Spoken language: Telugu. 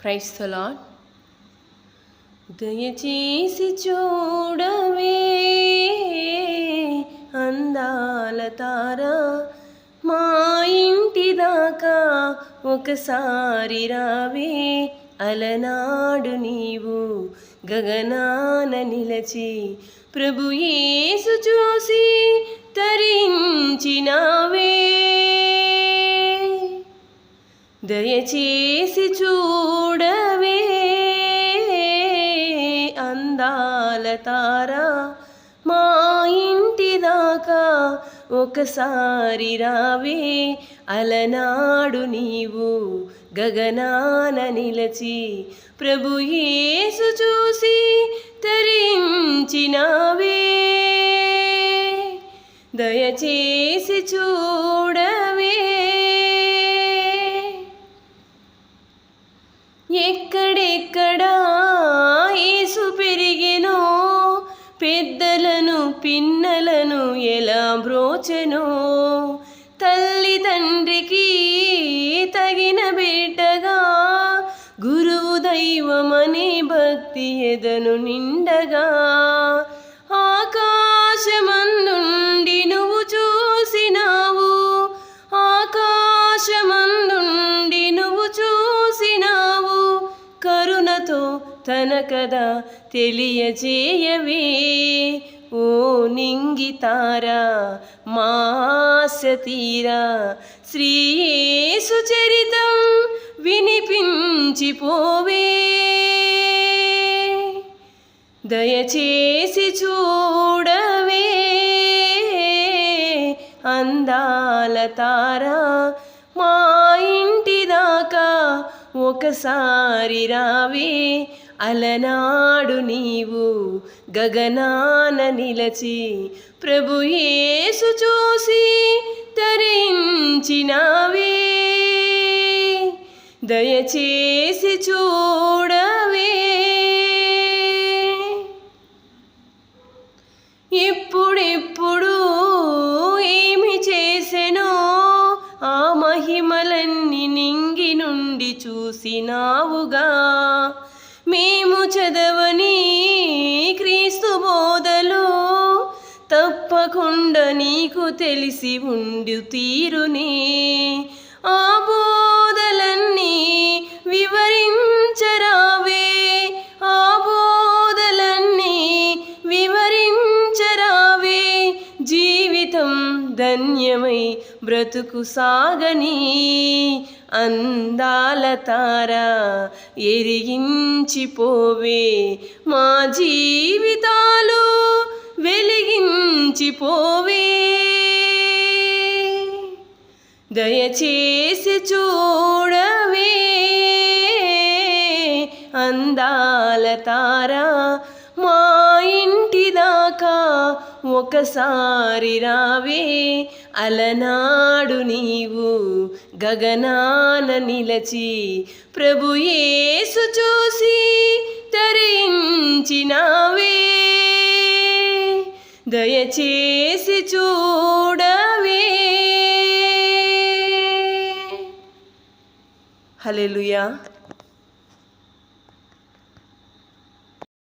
క్రైస్తలా దయచేసి చూడవే అందాల తార. మా ఇంటి దాకా ఒకసారి రావే. అలనాడు నీవు గగనాన నిలచి ప్రభు యేసు చూసి తరించినావే. దయచేసి చూడవే అందాల తారా మా ఇంటి దాకా ఒకసారి రావే అలనాడు నీవు గగనాన నిలచి ప్రభు యేసు చూసి తరించినావే. దయచే పెద్దలను పిన్నలను ఎలా బ్రోచెనో? తల్లిదండ్రికి తగిన బిడ్డగా గురువు దైవమనే భక్తి ఎదను నిండగా. ఆకాశమందున్న తన కదా తెలియజేయవే. ఓ నింగితారా మాస తీరా శ్రీయేసు చరితం వినిపించిపోవే. దయచేసి చూడవే. అందాల తారా మా ఇంటి దాకా ఒకసారి రావే. అలనాడు నీవు గగనాన నిలచి ప్రభు యేసు చూసి తరించినావే. దయచేసి చూడవే. ఇప్పుడిప్పుడు ఏమి చేసెనో ఆ మహిమలన్నీ నింగి నుండి చూసినావుగా. మేము చదవని క్రీస్తు బోధలు తప్పకుండా నీకు తెలిసి ఉండు తీరునే. ఆ బోధలన్నీ వివరించరావే. ఆ బోధలన్నీ వివరించరావే. జీవితం ధన్యమై బ్రతుకు సాగని. అందాల తార ఎరిగించిపోవే మా జీవితాలు వెలిగించిపోవే. దయచేసి చూడవే అందాల తారా ఒకసారి రావే అలనాడు నీవు గగనాన నిలచి ప్రభు యేసు చూసి తరించినావే. దయచేసి చూడవే. హల్లెలూయా.